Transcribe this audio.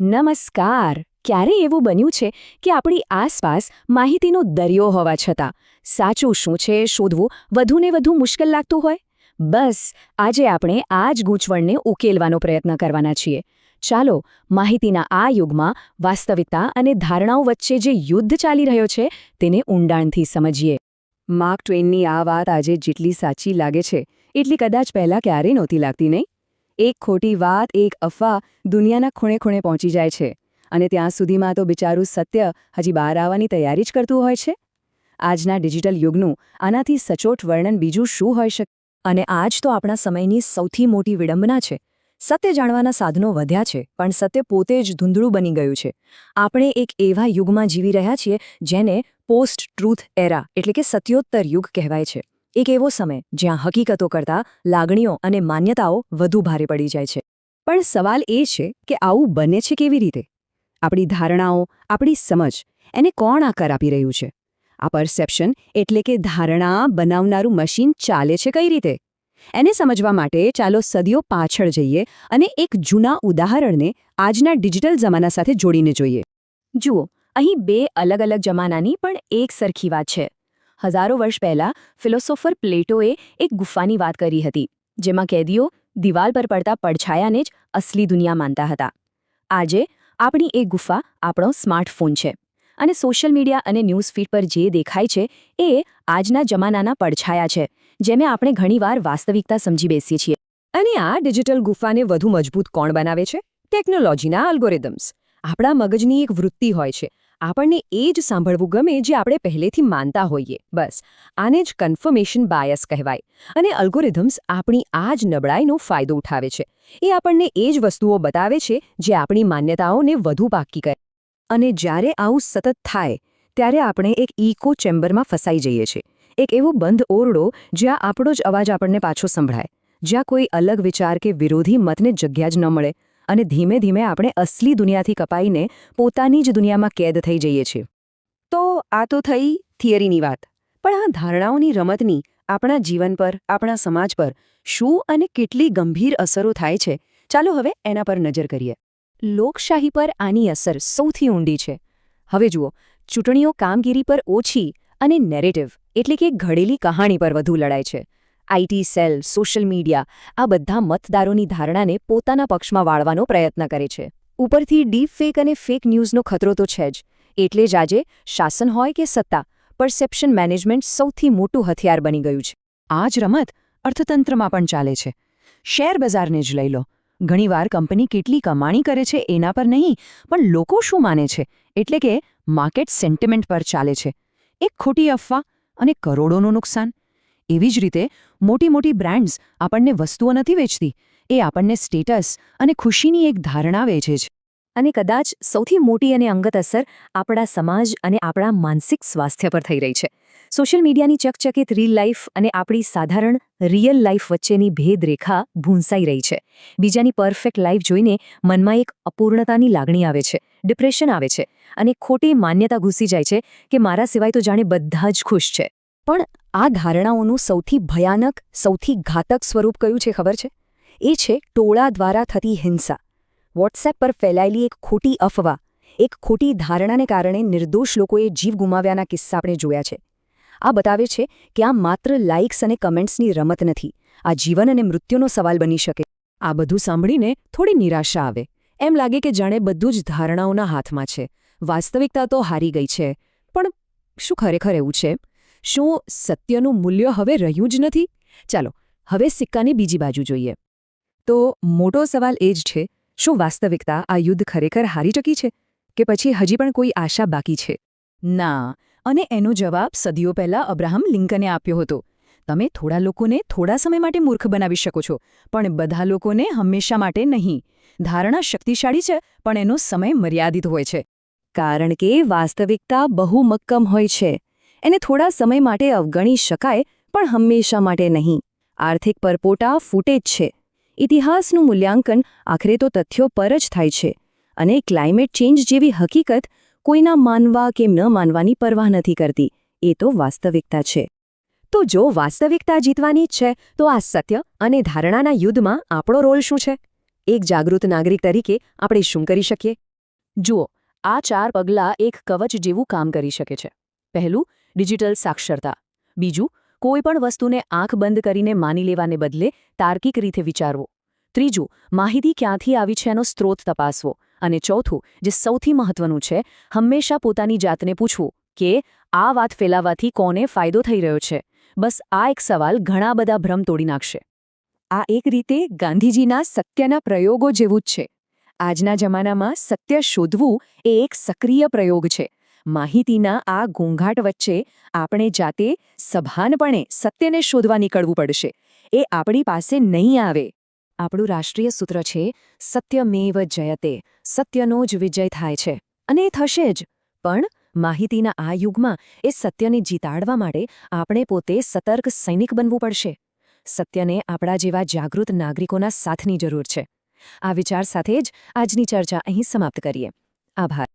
નમસ્કાર. ક્યારે એવું બન્યું છે કે આપણી આસપાસ માહિતીનો દરિયો હોવા છતાં સાચું શું છે, શોધવું વધુને વધુ મુશ્કેલ લાગતું હોય? બસ, આજે આપણે આ જ ગૂંચવણને ઉકેલવાનો પ્રયત્ન કરવાના છીએ. ચાલો, માહિતીના આ યુગમાં વાસ્તવિકતા અને ધારણાઓ વચ્ચે જે યુદ્ધ ચાલી રહ્યો છે તેને ઊંડાણથી સમજીએ. માર્ક ટ્વેનની આ વાત આજે જેટલી સાચી લાગે છે, એટલી કદાચ પહેલાં ક્યારેય નહોતી લાગતી, નહીં? એક ખોટી વાત, એક અફવા દુનિયાના ખૂણે ખૂણે પહોંચી જાય છે. અને ત્યાં સુધીમાં તો બિચારું સત્ય હજી બહાર આવવાની તૈયારી જ કરતું હોય છે? આજના ડિજિટલ યુગનું આનાથી સચોટ વર્ણન બીજું શું હોઈ શકે? અને આજ તો આપણા સમયની સૌથી મોટી વિડંબના છે. સત્ય જાણવાના સાધનો વધ્યા છે, પણ સત્ય પોતે જ ધૂંધળું બની ગયું છે. આપણે એક એવા યુગમાં જીવી રહ્યા છીએ જેને પોસ્ટ ટ્રુથ એરા એટલે કે સત્યોત્તર યુગ કહેવાય છે. એક એવો સમય જ્યાં હકીકતો કરતાં લાગણીઓ અને માન્યતાઓ વધુ ભારે પડી જાય છે. પણ સવાલ એ છે કે આવું બને છે કેવી રીતે? આપણી ધારણાઓ, આપણી સમજ એને કોણ આકાર આપી રહ્યું છે? આ પરસેપ્શન એટલે કે ધારણા બનાવનારું મશીન ચાલે છે કઈ રીતે? એને સમજવા માટે ચાલો સદીઓ પાછળ જઈએ અને એક જૂના ઉદાહરણને આજના ડિજિટલ જમાના સાથે જોડીને જોઈએ. જુઓ, અહીં બે અલગ અલગ જમાનાની પણ એક સરખી વાત છે. હજારો વર્ષ પહેલા ફિલોસોફર પ્લેટોએ એક ગુફાની વાત કરી હતી, જેમાં કેદીઓ દિવાલ પર પડતા પડછાયાને જ અસલી દુનિયા માનતા હતા. આજે આપણી એ ગુફા આપણો સ્માર્ટફોન છે અને સોશિયલ મીડિયા અને ન્યૂઝ ફીડ પર જે દેખાય છે એ આજના જમાનાના પડછાયા છે જેમે આપણે ઘણીવાર વાસ્તવિકતા સમજી બેસીએ છીએ. અને આ ડિજિટલ ગુફાને વધુ મજબૂત કોણ બનાવે છે? ટેકનોલોજીના અલ્ગોરિધમ્સ. આપણા મગજની એક વૃત્તિ હોય છે આપણને એ જ સાંભળવું ગમે જે આપણે પહેલેથી માનતા હોઈએ. બસ, આને જ કન્ફર્મેશન બાયસ કહેવાય અને અલ્ગોરિધમ્સ આપણી આ જ નબળાઈનો ફાયદો ઉઠાવે છે. એ આપણને એ જ વસ્તુઓ બતાવે છે જે આપણી માન્યતાઓને વધુ પાકી કરે. અને જ્યારે આવું સતત થાય, ત્યારે આપણે એક ઇકો ચેમ્બરમાં ફસાઈ જઈએ છીએ. એક એવો બંધ ઓરડો જ્યાં આપણો જ અવાજ આપણને પાછો સંભળાય. જ્યાં કોઈ અલગ વિચાર કે વિરોધી મતને જગ્યા જ ન મળે. અને ધીમે ધીમે આપણે અસલી દુનિયાથી કપાઈને પોતાની જ દુનિયામાં કેદ થઈ જઈએ છીએ. તો આ તો થઈ થિયરીની વાત. પણ આ ધારણાઓની રમતની આપણા જીવન પર, આપણા સમાજ પર શું અને કેટલી ગંભીર અસરો થાય છે? ચાલો હવે એના પર નજર કરીએ. લોકશાહી પર આની અસર સૌથી ઊંડી છે. હવે જુઓ, ચૂંટણીઓ કામગીરી પર ઓછી અને નેરેટિવ એટલે કે ઘડેલી કહાણી પર વધુ લડાય છે. આઈટી સેલ, સોશિયલ મીડિયા, આ બધા મતદારોની ધારણાને પોતાના પક્ષમાં વાળવાનો પ્રયત્ન કરે છે. ઉપરથી ડીપ ફેક અને ફેક ન્યૂઝનો ખતરો તો છે જ. એટલે જ આજે શાસન હોય કે સત્તા, પરસેપ્શન મેનેજમેન્ટ સૌથી મોટું હથિયાર બની ગયું છે. આ જ રમત અર્થતંત્રમાં પણ ચાલે છે. શેર બજારને જ લઈ લો. ઘણીવાર કંપની કેટલી કમાણી કરે છે એના પર નહીં, પણ લોકો શું માને છે? એટલે કે માર્કેટ સેન્ટિમેન્ટ પર ચાલે છે. એક ખોટી અફવા અને કરોડોનું નુકસાન. એવી જ રીતે મોટી મોટી બ્રાન્ડ્સ આપણને વસ્તુઓ નથી વેચતી. એ આપણને સ્ટેટસ અને ખુશીની એક ધારણા વેચે છે. અને કદાચ સૌથી મોટી અને અંગત અસર આપણા સમાજ અને આપણા માનસિક સ્વાસ્થ્ય પર થઈ રહી છે. સોશિયલ મીડિયાની ચકચકિત રીલ લાઈફ અને આપણી સાધારણ રિયલ લાઈફ વચ્ચેની ભેદરેખા ભૂંસાઈ રહી છે. બીજાની પરફેક્ટ લાઈફ જોઈને મનમાં એક અપૂર્ણતાની લાગણી આવે છે ડિપ્રેશન આવે છે અને ખોટી માન્યતા ઘૂસી જાય છે કે મારા સિવાય તો જાણે બધા જ ખુશ છે. પણ આ ધારણાઓનું સૌથી ભયાનક, સૌથી ઘાતક સ્વરૂપ કયું છે ખબર છે? એ છે ટોળા દ્વારા થતી હિંસા. વોટ્સએપ પર ફેલાયેલી એક ખોટી અફવા, એક ખોટી ધારણાને કારણે નિર્દોષ લોકોએ જીવ ગુમાવ્યાના કિસ્સા આપણે જોયા છે. આ બતાવે છે કે આ માત્ર લાઇક્સ અને કમેન્ટ્સની રમત નથી, આ જીવન અને મૃત્યુનો સવાલ બની શકે. આ બધું સાંભળીને થોડી નિરાશા આવે. એમ લાગે કે જાણે બધું જ ધારણાઓના હાથમાં છે. વાસ્તવિકતા તો હારી ગઈ છે, પણ શું ખરેખર એવું છે? શું સત્યનું મૂલ્ય હવે રહ્યું જ નથી? ચાલો, હવે સિક્કાની બીજી બાજુ જોઈએ. તો મોટો સવાલ એ જ છે, શું વાસ્તવિકતા આ યુદ્ધ ખરેખર હારી ચકી છે? કે પછી હજી પણ કોઈ આશા બાકી છે? ના, અને એનો જવાબ સદીઓ પહેલા અબ્રાહમ લિંકને આપ્યો હતો. તમે થોડા લોકોને થોડા સમય માટે મૂર્ખ બનાવી શકો છો, પણ બધા લોકોને હંમેશા માટે નહીં. ધારણા શક્તિશાળી છે, પણ એનો સમય મર્યાદિત હોય છે. કારણ કે વાસ્તવિકતા બહુ મક્કમ હોય છે. એને થોડા સમય માટે અવગણી શકાય, પણ હંમેશા માટે નહીં. આર્થિક પરપોટા ફૂટે જ છે. ઇતિહાસનું મૂલ્યાંકન આખરે તો તથ્યો પર જ થાય છે. અને ક્લાઇમેટ ચેન્જ જેવી હકીકત કોઈના માનવા કે ન માનવાની પરવા નથી કરતી. એ તો વાસ્તવિકતા છે. તો જો વાસ્તવિકતા જીતવાની જ છે, તો આ સત્ય અને ધારણાના યુદ્ધમાં આપણો રોલ શું છે? એક જાગૃત નાગરિક તરીકે આપણે શું કરી શકીએ? જુઓ, આ ચાર પગલાં એક કવચ જેવું કામ કરી શકે છે. પહેલું ડિજિટલ સાક્ષરતા. બીજું, કોઈપણ વસ્તુને આંખ બંધ કરીને માની લેવાને બદલે તાર્કિક રીતે વિચારવો. ત્રીજું, માહિતી ક્યાંથી આવી છે એનો સ્ત્રોત તપાસવો. અને ચોથું, જે સૌથી મહત્વનું છે, હંમેશા પોતાની જાતને પૂછવું કે આ વાત ફેલાવાથી કોને ફાયદો થઈ રહ્યો છે. બસ આ એક સવાલ ઘણા બધા ભ્રમ તોડી નાખશે. આ એક રીતે ગાંધીજીના સત્યના પ્રયોગો જેવું જ છે. આજના જમાનામાં સત્ય શોધવું એ એક સક્રિય પ્રયોગ છે. માહિતીના આ ઘોંઘાટ વચ્ચે આપણે જાતે સભાનપણે સત્યને શોધવા નીકળવું પડશે. એ આપણી પાસે નહીં આવે. આપણું રાષ્ટ્રીય સૂત્ર છે, સત્યમેવ જયતે સત્યનો જ વિજય થાય છે. અને એ થશે જ. પણ માહિતીના આ યુગમાં એ સત્યને જીતાડવા માટે આપણે પોતે સતર્ક સૈનિક બનવું પડશે. સત્યને આપણા જેવા જાગૃત નાગરિકોના સાથની જરૂર છે. આ વિચાર સાથે જ આજની ચર્ચા અહીં સમાપ્ત કરીએ. આભાર.